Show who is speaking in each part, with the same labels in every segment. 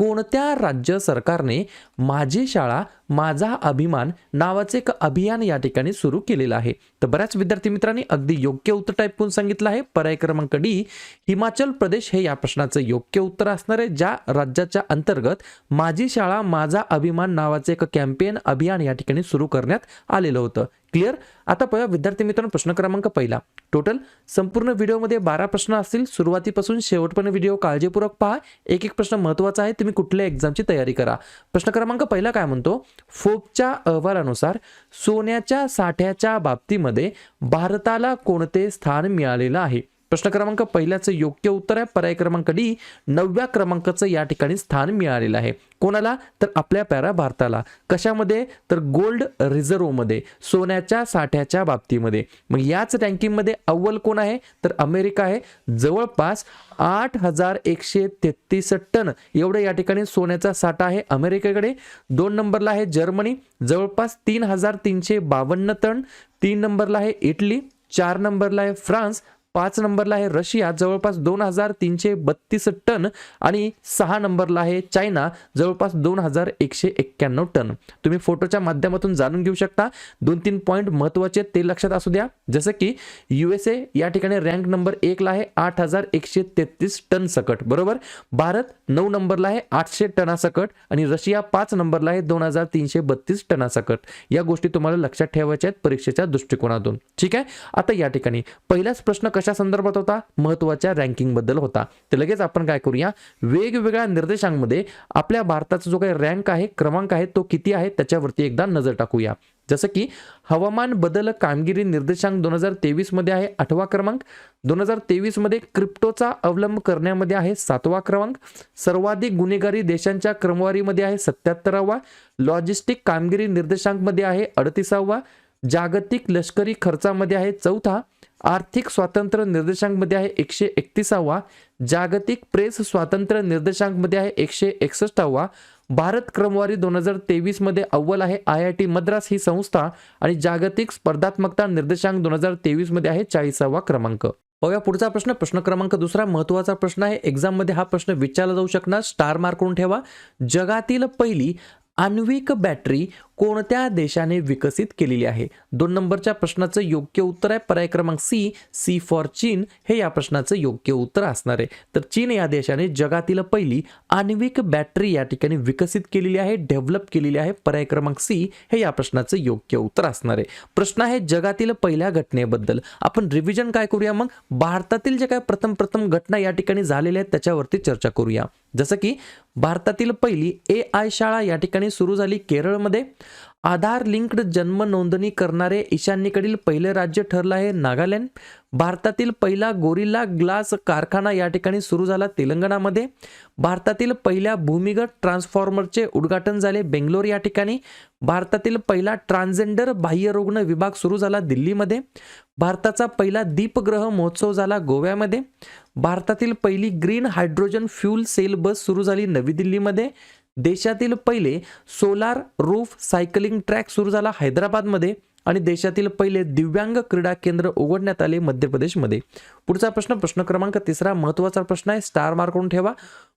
Speaker 1: कोणत्या राज्य सरकारने माझी शाळा माझा अभिमान नावाचे एक अभियान या ठिकाणी सुरू केलेलं आहे? तर बऱ्याच विद्यार्थी मित्रांनी अगदी योग्य उत्तर टाईप करून सांगितलं आहे. पर्याय क्रमांक डी हिमाचल प्रदेश हे या प्रश्नाचं योग्य उत्तर असणार आहे ज्या राज्याच्या अंतर्गत माझी शाळा माझा अभिमान नावाचे एक कॅम्पेन अभियान या ठिकाणी सुरू करण्यात आलेलं होतं. क्लिअर? आता पहा विद्यार्थी मित्रांनो प्रश्न क्रमांक पहिला. टोटल संपूर्ण व्हिडिओमध्ये बारा प्रश्न असतील. सुरुवातीपासून शेवटपर्यंत व्हिडिओ काळजीपूर्वक पहा. एक एक प्रश्न महत्त्वाचा आहे. तुम्ही कुठल्या एक्झामची तयारी करा. प्रश्न क्रमांक पहिला काय म्हणतो? फोपच्या अहवालानुसार सोन्याच्या साठ्याच्या बाबतीमध्ये भारताला कोणते स्थान मिळालेलं आहे? प्रश्न क्रमांक पहिल्याचं योग्य उत्तर आहे. पर्याय क्रमांक डी नवव्या क्रमांकाचं या ठिकाणी स्थान मिळालेलं आहे. कोणाला? तर आपल्या प्यारा भारताला. कशामध्ये? तर गोल्ड रिझर्वमध्ये सोन्याच्या साठ्याच्या बाबतीमध्ये. मग याच रँकिंगमध्ये अव्वल कोण आहे? तर अमेरिका आहे. जवळपास आठ हजार एकशे तेहतीस टन एवढं या ठिकाणी सोन्याचा साठा आहे अमेरिकेकडे. दोन नंबरला आहे जर्मनी. जवळपास तीन हजार तीनशे बावन्न टन. तीन नंबरला आहे इटली. चार नंबरला आहे फ्रान्स. पाच नंबरला आहे रशिया जवळपास दोन हजार तीनशे बत्तीस टन आणि सहा नंबरला आहे चायना जवळपास दोन हजार एकशे एक्क्याण्णव टन. तुम्ही फोटोच्या माध्यमातून जाणून घेऊ शकता. दोन तीन पॉईंट महत्त्वाचे ते लक्षात असू द्या. जसं की युएसए या ठिकाणी रँक नंबर एकला आहे आठ हजार एकशे तेहतीस टन सकट बरोबर? भारत नऊ नंबरला आहे आठशे टनासकट आणि रशिया पाच नंबरला आहे दोन हजार तीनशे बत्तीस टनासकट या गोष्टी तुम्हाला लक्षात ठेवायच्या आहेत परीक्षेच्या दृष्टिकोनातून. ठीक आहे? आता या ठिकाणी पहिलाच प्रश्न कशा संदर्भात होता? महत्त्वाच्या रँकिंगबद्दल होता. तर लगेच आपण काय करूया? वेगवेगळ्या निर्देशांमध्ये आपल्या भारताचा जो काही रँक आहे क्रमांक आहे तो किती आहे? त्याच्यावरती एकदा नजर टाकूया. जसं की हवामान बदल कामगिरी निर्देशांक दोन हजार तेवीसमध्ये आहे आठवा क्रमांक. दोन हजार तेवीसमध्ये क्रिप्टोचा अवलंब करण्यामध्ये आहे सातवा क्रमांक. सर्वाधिक गुन्हेगारी देशांच्या क्रमवारीमध्ये आहे सत्याहत्तरावा. लॉजिस्टिक कामगिरी निर्देशांकमध्ये आहे अडतीसावा. जागतिक लष्करी खर्चामध्ये आहे चौथा. आर्थिक स्वातंत्र्य निर्देशांकमध्ये आहे एकशे एकतीसावा. जागतिक प्रेस स्वातंत्र्य निर्देशांकमध्ये आहे एकशे एकसष्टावा. भारत क्रमवारी दोन हजार तेवीसमध्ये अव्वल आहे. आय आय टी मद्रास ही संस्था आणि जागतिक स्पर्धात्मकता निर्देशांक दोन हजार तेवीसमध्ये आहे चाळीसावा क्रमांक. बघा पुढचा प्रश्न. प्रश्न क्रमांक दुसरा महत्त्वाचा प्रश्न आहे. एक्झाममध्ये हा प्रश्न विचारला जाऊ शकणार. स्टार मार्क करून ठेवा. जगातील पहिली आण्विक बॅटरी कोणत्या देशाने विकसित केलेली आहे? दोन नंबरच्या प्रश्नाचं योग्य उत्तर आहे. पर्याय क्रमांक सी सी फॉर चीन. हे या प्रश्नाचं योग्य उत्तर असणार आहे. तर चीन या देशाने जगातील पहिली आण्विक बॅटरी या ठिकाणी विकसित केलेली आहे डेव्हलप केलेली आहे. पर्याय क्रमांक सी हे या प्रश्नाचं योग्य उत्तर असणार आहे. प्रश्न आहे जगातील पहिल्या घटनेबद्दल. आपण रिव्हिजन काय करूया मग? भारतातील जे काय प्रथम प्रथम घटना या ठिकाणी झालेल्या आहेत त्याच्यावरती चर्चा करूया. जसं की भारतातील पहिली ए आय शाळा या ठिकाणी सुरू झाली केरळमध्ये. आधार लिंक्ड जन्म नोंदणी करणारे ईशान्येकडील पहिले राज्य ठरलं आहे नागालँड. भारतातील पहिला गोरिल्ला ग्लास कारखाना या ठिकाणी सुरू झाला तेलंगणामध्ये. भारतातील पहिल्या भूमिगत ट्रान्सफॉर्मरचे उद्घाटन झाले बेंगलोर या ठिकाणी. भारतातील पहिला ट्रान्सजेंडर बाह्यरुग्ण विभाग सुरू झाला दिल्लीमध्ये. भारताचा पहिला दीपग्रह महोत्सव झाला गोव्यामध्ये. भारतातील पहिली green hydrogen fuel cell bus सुरू झाली नवी दिल्लीमध्ये. देशातील पहिले सोलार रूफ सायकलिंग ट्रॅक सुरू झाला हैदराबादमध्ये आणि देशातील पहिले दिव्यांग क्रीडा केंद्र उघडण्यात आले मध्य प्रदेशमध्ये पुढचा प्रश्न प्रश्न क्रमांक तिसरा महत्त्वाचा प्रश्न आहे. स्टार मार्क करून ठेवा.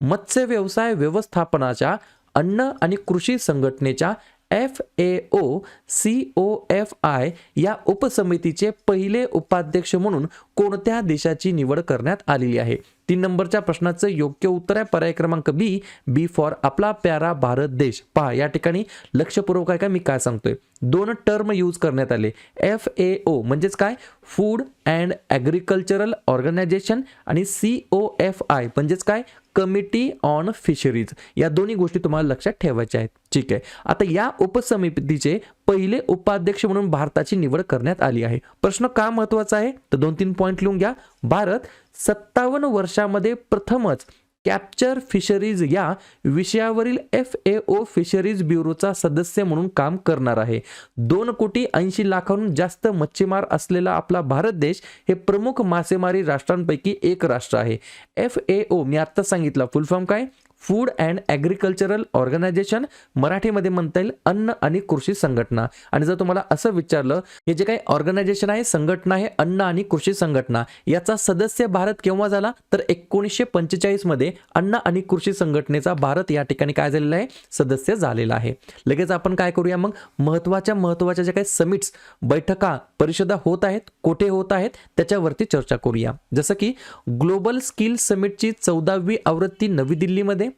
Speaker 1: मत्स्य व्यवसाय व्यवस्थापनाच्या अन्न आणि कृषी संघटनेच्या F A O C O F I या उपसमितीचे पहिले उपाध्यक्ष म्हणून कोणत्या देशाची निवड करण्यात आलेली आहे? तीन नंबरच्या प्रश्नाचं योग्य उत्तर आहे. पर्याय क्रमांक बी बी फॉर आपला प्यारा भारत देश. पहा या ठिकाणी लक्षपूर्वक आहे का मी काय सांगतोय? दोन टर्म यूज करण्यात आले. एफ ए ओ म्हणजेच काय? फूड अँड ॲग्रिकल्चरल ऑर्गनायझेशन आणि सी ओ एफ आय म्हणजेच काय? कमिटी ऑन फिशरीज या दोन्ही गोष्टी तुम्हाला लक्षात ठेवायच्या आहेत. ठीक आहे. आता या उपसमितीचे पहिले उपाध्यक्ष म्हणून भारताची निवड करण्यात आली आहे. प्रश्न का महत्त्वाचा आहे? तर दोन तीन पॉईंट लिहून घ्या. भारत सत्तावन्न वर्षामध्ये प्रथमच कॅप्चर फिशरीज या विषयावरील एफ ए ओ फिशरीज ब्युरोचा सदस्य म्हणून काम करणार आहे. दोन कोटी ऐंशी लाखांहून जास्त मच्छीमार असलेला आपला भारत देश हे प्रमुख मासेमारी राष्ट्रांपैकी एक राष्ट्र आहे. एफ ए ओ मी आत्ता सांगितलं. फुल फॉर्म काय? फूड अँड ॲग्रिकल्चरल ऑर्गनायझेशन मराठीमध्ये म्हणता येईल अन्न आणि कृषी संघटना. आणि जर तुम्हाला असं विचारलं हे जे काही ऑर्गनायझेशन आहे संघटना आहे अन्न आणि कृषी संघटना याचा सदस्य भारत केव्हा झाला? तर एकोणीसशे पंचेचाळीसमध्ये अन्न आणि कृषी संघटनेचा भारत या ठिकाणी काय झालेला आहे? सदस्य झालेला आहे. लगेच आपण काय करूया मग? महत्त्वाच्या महत्त्वाच्या ज्या काही समिट्स बैठका परिषदा होत आहेत कोठे होत आहेत त्याच्यावरती चर्चा करूया. जसं की ग्लोबल स्किल समिटची चौदावी आवृत्ती नवी दिल्लीमध्ये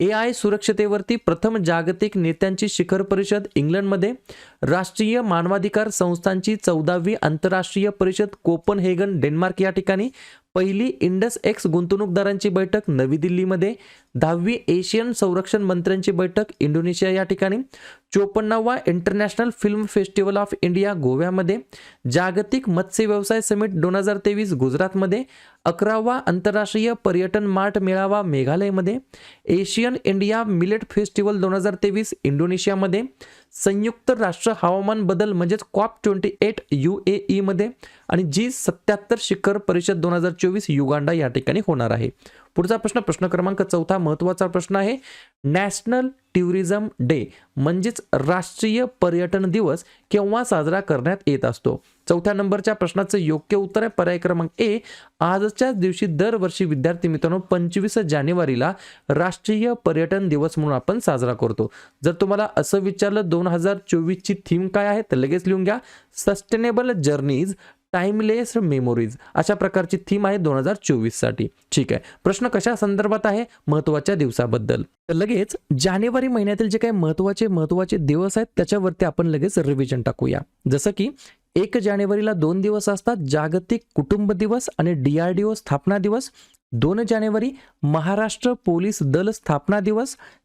Speaker 1: ए आय सुरक्षतेवरती प्रथम जागतिक नेत्यांची शिखर परिषद इंग्लंडमध्ये राष्ट्रीय मानवाधिकार संस्थांची चौदावी आंतरराष्ट्रीय परिषद कोपनहेगन डेन्मार्क या ठिकाणी पहिली इंडस एक्स गुंतवणूकदारांची बैठक नवी दिल्लीमध्ये दहावी एशियन संरक्षण मंत्र्यांची बैठक इंडोनेशिया या ठिकाणी चोपन्नावा international film festival of India गोव्यामध्ये जागतिक मत्स्य व्यवसाय समिट दोन हजार तेवीस गुजरातमध्ये अकरावा आंतरराष्ट्रीय पर्यटन मार्ट मेळावा मेघालयमध्ये एशियन इंडिया मिलेट फेस्टिवल दोन हजार तेवीस इंडोनेशियामध्ये संयुक्त राष्ट्र हवामान बदल म्हणजेच COP twenty eight U A ईमध्ये आणि जी सत्याहत्तर शिखर परिषद दोन हजार चोवीस युगांडा या ठिकाणी होणार आहे. पुढचा प्रश्न प्रश्न क्रमांक चौथा महत्त्वाचा प्रश्न आहे. नॅशनल टुरिझम डे म्हणजेच राष्ट्रीय पर्यटन दिवस केव्हा साजरा करण्यात येत असतो? चौथ्या नंबरच्या प्रश्नाचं योग्य उत्तर आहे. पर्याय क्रमांक ए आजच्याच दिवशी दरवर्षी विद्यार्थी मित्रांनो पंचवीस जानेवारीला राष्ट्रीय पर्यटन दिवस म्हणून आपण साजरा करतो. जर तुम्हाला असं विचारलं दोन हजार चोवीसची थीम काय आहे तर लगेच लिहून घ्या. सस्टेनेबल जर्नीज टाइमलेस मेमोरीज अशा प्रकारची थीम आहे दोन हजार चोवीससाठी ठीक आहे. प्रश्न कशा संदर्भात आहे? महत्त्वाच्या दिवसाबद्दल. तर लगेच जानेवारी महिन्यातील जे काही महत्त्वाचे महत्त्वाचे दिवस आहेत त्याच्यावरती आपण लगेच रिव्हिजन टाकूया. जसं की एक जानेवारीला दोन दिवस असतात जागतिक कुटुंब दिवस आणि डीआरडीओ स्थापना दिवस. दोन जानेवारी महाराष्ट्र पोलीस दल स्थापना दिवस.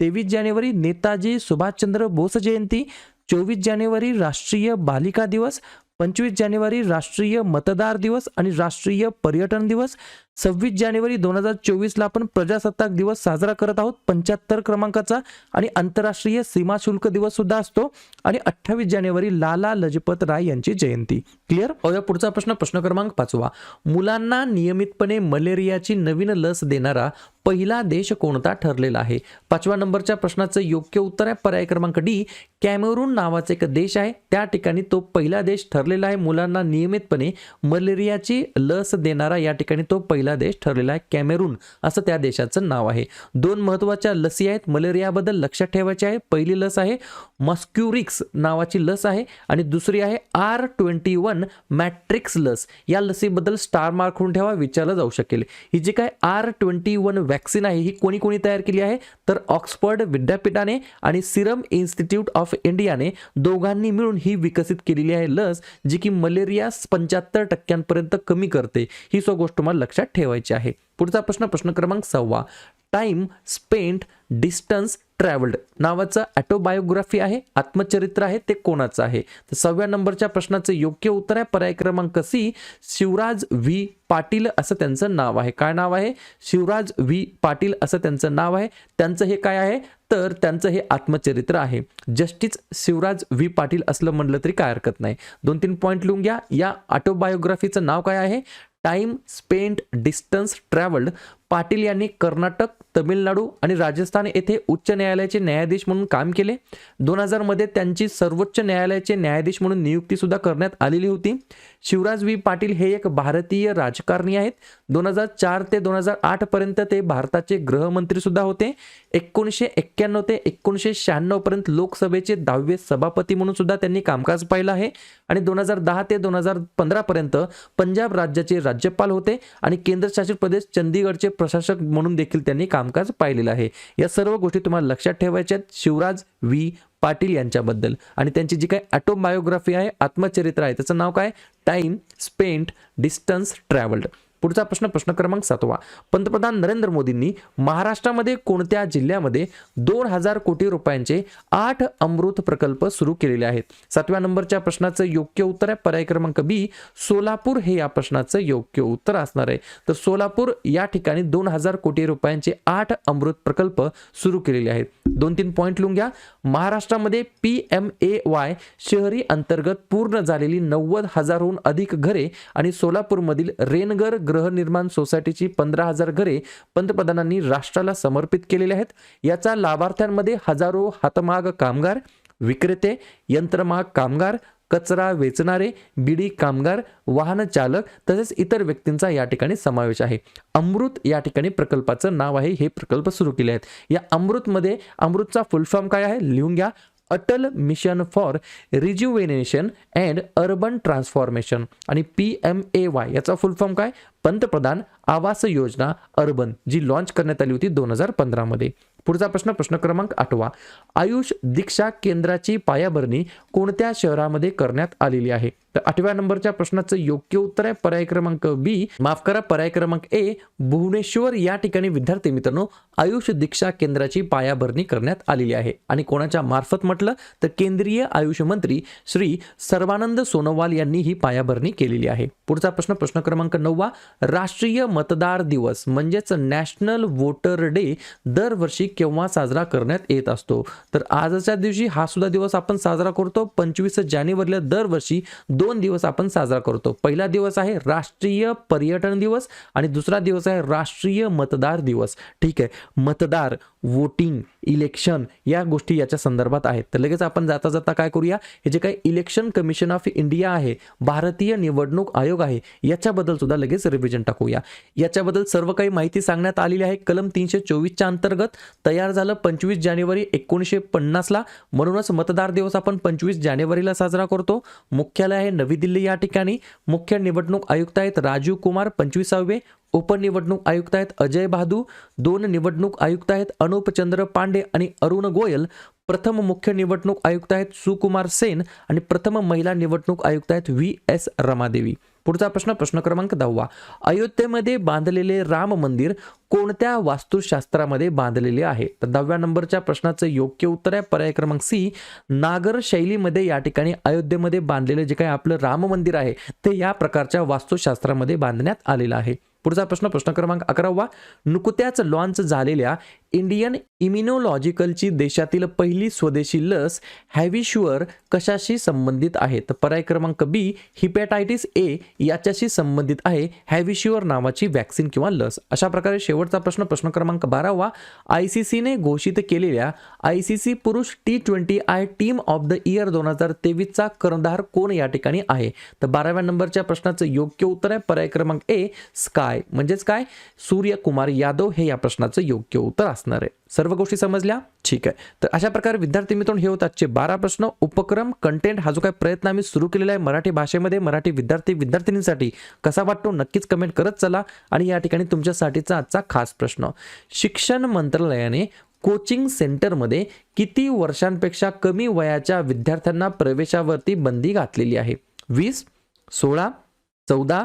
Speaker 1: तेवीस जानेवारी नेताजी सुभाषचंद्र बोस जयंती चोवीस जानेवारी राष्ट्रीय बालिका दिवस पंचवीस जानेवारी राष्ट्रीय मतदार दिवस आणि राष्ट्रीय पर्यटन दिवस सव्वीस जानेवारी दोन हजार चोवीसला आपण प्रजासत्ताक दिवस साजरा करत आहोत. पंच्याहत्तर क्रमांकाचा आणि आंतरराष्ट्रीय सीमा शुल्क दिवस सुद्धा असतो. आणि अठ्ठावीस जानेवारी लाला लजपत राय यांची जयंती. क्लिअर या पुढचा प्रश्न. प्रश्न क्रमांक पाचवा. मुलांना नियमितपणे मलेरियाची नवीन लस देणारा पहिला देश कोणता ठरलेला आहे? पाचव्या नंबरच्या प्रश्नाचं योग्य उत्तर आहे पर्याय क्रमांक डी. कॅमेरून नावाचा एक देश आहे. त्या ठिकाणी तो पहिला देश ठरलेला आहे. मुलांना नियमितपणे मलेरियाची लस देणारा या ठिकाणी तो पहिला देश ठरलेला आहे कॅमेरून असं त्या देशाचं नाव आहे. दोन महत्त्वाच्या लसी आहेत मलेरियाबद्दल लक्षात ठेवायचे आहे. पहिली लस आहे मस्क्युरिक्स नावाची लस आहे आणि दुसरी आहे आर ट्वेंटी वन मॅट्रिक्स लस. या लसीबद्दल स्टार मार्क करून ठेवा विचारलं जाऊ शकेल. ही जी काय आर ट्वेंटी वन वॅक्सिन आहे ही कोणी कोणी तयार केली आहे? तर ऑक्सफर्ड विद्यापीठाने आणि सिरम इन्स्टिट्यूट ऑफ इंडियाने दोघांनी मिळून ही विकसित केलेली आहे लस जी की मलेरिया पंच्याहत्तर टक्क्यांपर्यंत कमी करते. ही सो गोष्ट मला लक्षात ठेवायचे आहे. पुढचा प्रश्न प्रश्न क्रमांक सव्वा. टाइम स्पेंट डिस्टन्स ट्रॅव्हल्ड नावाचं ॲटोबायोग्राफी आहे आत्मचरित्र आहे ते कोणाचं आहे? तर सहाव्या नंबरच्या प्रश्नाचं योग्य उत्तर आहे पर्याय क्रमांक सी शिवराज व्ही. पाटील असं त्यांचं नाव आहे. काय नाव आहे? शिवराज व्ही. पाटील असं त्यांचं नाव आहे. त्यांचं हे काय आहे? तर त्यांचं हे आत्मचरित्र आहे. Justice Shivraj V. पाटील असलं म्हणलं तरी काय हरकत नाही. दोन तीन पॉईंट लिहून घ्या. या ऑटोबायोग्राफीचं नाव काय आहे? Time spent distance travelled Patil यांनी कर्नाटक तमिळनाडू आणि राजस्थान येथे उच्च न्यायालयाचे न्यायाधीश म्हणून काम केले. दोन हजारमध्ये त्यांची सर्वोच्च न्यायालयाचे न्यायाधीश म्हणून नियुक्तीसुद्धा करण्यात आलेली होती. शिवराज व्ही पाटील हे एक भारतीय राजकारणी आहेत. दोन हजार चार ते दोन हजार आठपर्यंत ते भारताचे गृहमंत्रीसुद्धा होते. एकोणीसशे एक्क्याण्णव ते एकोणीसशे शहाण्णवपर्यंत लोकसभेचे दहावे सभापती म्हणून सुद्धा त्यांनी कामकाज पाहिलं आहे. आणि दोन हजार दहा ते दोन हजार पंधरापर्यंत पंजाब राज्याचे राज्यपाल होते आणि केंद्रशासित प्रदेश चंदीगडचे प्रशासक म्हणून देखील त्यांनी कामकाज पाहिलेलं आहे. या सर्व गोष्टी तुम्हाला लक्षात ठेवायच्या आहेत. शिवराज व्ही. पाटील यांच्याबद्दल. आणि त्यांची जी काही ऑटोबायोग्राफी आहे आत्मचरित्र आहे त्याचं नाव काय? टाईम स्पेंट डिस्टन्स ट्रॅव्हल्ड पुढचा प्रश्न प्रश्न क्रमांक सातवा. पंतप्रधान नरेंद्र मोदींनी महाराष्ट्रामध्ये कोणत्या जिल्ह्यामध्ये दोन हजार कोटी रुपयांचे आठ अमृत प्रकल्प सुरू केलेले आहेत? सातव्या नंबरच्या प्रश्नाचं योग्य उत्तर आहे पर्याय क्रमांक बी. सोलापूर हे या प्रश्नाचं योग्य उत्तर असणार आहे. तर सोलापूर या ठिकाणी दोन हजार कोटी रुपयांचे आठ अमृत प्रकल्प सुरू केलेले आहेत. दोन तीन पॉईंट लिहून घ्या. महाराष्ट्रामध्ये पी एम ए वाय शहरी अंतर्गत पूर्ण झालेली नव्वद हजारहून अधिक घरे आणि सोलापूरमधील रेनगर गृहनिर्माण सोसायटीची पंधरा हजार घरे पंतप्रधानांनी राष्ट्राला समर्पित केलेली आहेत. याचा लाभार्थ्यांमध्ये हजारो हातमाग कामगार विक्रेते यंत्रमाग कामगार कचरा वेचणारे बिडी कामगार वाहन चालक तसेच इतर व्यक्तींचा या ठिकाणी समावेश आहे. अमृत या ठिकाणी प्रकल्पाचं नाव आहे हे प्रकल्प सुरू केले आहेत. या अमृतमध्ये अमृतचा फुल फॉर्म काय आहे? लिहून घ्या. Atal mission for rejuvenation and urban transformation आणि पी एम ए वाय याचा फुल फॉर्म काय? पंतप्रधान आवास योजना अर्बन जी लॉन्च करण्यात आली होती दोन हजार पंधरामध्ये. पुढचा प्रश्न प्रश्न क्रमांक आठवा. आयुष दीक्षा केंद्राची पायाभरणी कोणत्या शहरामध्ये करण्यात आलेली आहे? तर आठव्या नंबरच्या प्रश्नाचं योग्य उत्तर आहे पर्याय क्रमांक बी. माफ करा पर्याय क्रमांक ए. भुवनेश्वर या ठिकाणी विद्यार्थी मित्रांनो आयुष दीक्षा केंद्राची पायाभरणी करण्यात आलेली आहे. आणि कोणाच्या मार्फत म्हटलं? तर केंद्रीय आयुष मंत्री श्री सर्वानंद सोनोवाल यांनी ही पायाभरणी केलेली आहे. पुढचा प्रश्न प्रश्न क्रमांक नववा. राष्ट्रीय मतदार दिवस म्हणजेच नॅशनल वोटर डे दरवर्षी केव्हा साजरा करण्यात येत असतो. तर आजच्या दिवशी हा सुद्धा दिवस आपण साजरा करतो. पंचवीस जानेवारीला दरवर्षी दोन दिवस आपण साजरा करतो. पहिला दिवस आहे राष्ट्रीय पर्यटन दिवस आणि दुसरा दिवस आहे राष्ट्रीय मतदार दिवस. ठीक आहे. मतदार वोटिंग इलेक्शन या गोष्टी याच्या संदर्भात आहेत. तर लगेच आपण जाता जाता काय करूया? हे जे काही इलेक्शन कमिशन ऑफ इंडिया आहे भारतीय निवडणूक आयोग आहे याच्याबद्दल सुद्धा लगेच रिव्हिजन टाकूया. याच्याबद्दल सर्व काही माहिती सांगण्यात आलेली आहे. कलम तीनशे चोवीसच्या अंतर्गत तयार झालं पंचवीस जानेवारी एकोणीसशे पन्नासला. म्हणूनच मतदार दिवस आपण पंचवीस जानेवारीला साजरा करतो. मुख्यालय आहे नवी दिल्ली या ठिकाणी. मुख्य निवडणूक आयुक्त आहेत राजीव कुमार पंचवीसावे. उपनिवडणूक आयुक्त आहेत अजय बहादू दोन निवडणूक आयुक्त आहेत अनुपचंद्र पांडे आणि अरुण गोयल. प्रथम मुख्य निवडणूक आयुक्त आहेत सुकुमार सेन आणि प्रथम महिला निवडणूक आयुक्त आहेत व्ही एस रमादेवी. पुढचा प्रश्न प्रश्न क्रमांक दहावा. अयोध्येमध्ये बांधलेले राम मंदिर कोणत्या वास्तुशास्त्रामध्ये बांधलेले आहे? तर दहाव्या नंबरच्या प्रश्नाचं योग्य उत्तर आहे पर्याय क्रमांक सी. नागर शैलीमध्ये या ठिकाणी अयोध्येमध्ये बांधलेले जे काही आपलं राम मंदिर आहे ते या प्रकारच्या वास्तुशास्त्रामध्ये बांधण्यात आलेलं आहे. पुढचा प्रश्न प्रश्न क्रमांक अकरावा. नुकत्याच लॉन्च झालेल्या इंडियन इम्युनोलॉजिकलची देशातील पहिली स्वदेशी लस हॅविश्युअर कशाशी संबंधित आहे? तर पर्याय क्रमांक बी हिपॅटायटिस ए याच्याशी संबंधित आहे हॅविश्युअर नावाची वॅक्सिन किंवा लस. अशा प्रकारे शेवटचा प्रश्न प्रश्न क्रमांक बारावा. आय सी सीने घोषित केलेल्या आय सी सी पुरुष T twenty I team of the year दोन हजार तेवीसचा कर्णधार कोण या ठिकाणी आहे? तर बाराव्या नंबरच्या प्रश्नाचं योग्य उत्तर आहे. पर्याय क्रमांक ए स्काय. म्हणजेच काय? सूर्यकुमार यादव हे या प्रश्नाचं योग्य उत्तर असणार आहे. सर्व गोष्टी समजल्या? ठीक आहे. तर अशा प्रकारे विद्यार्थी मित्रांनो हे होत आजचे बारा प्रश्न. उपक्रम कंटेंट हा जो काही प्रयत्न आम्ही सुरू केलेला आहे मराठी भाषेमध्ये मराठी विद्यार्थी विद्यार्थिनींसाठी कसा वाटतो नक्कीच कमेंट करत चला. आणि या ठिकाणी तुमच्यासाठीचा आजचा खास प्रश्न. शिक्षण मंत्रालयाने कोचिंग सेंटरमध्ये किती वर्षांपेक्षा कमी वयाच्या विद्यार्थ्यांना प्रवेशावरती बंदी घातलेली आहे? वीस सोळा चौदा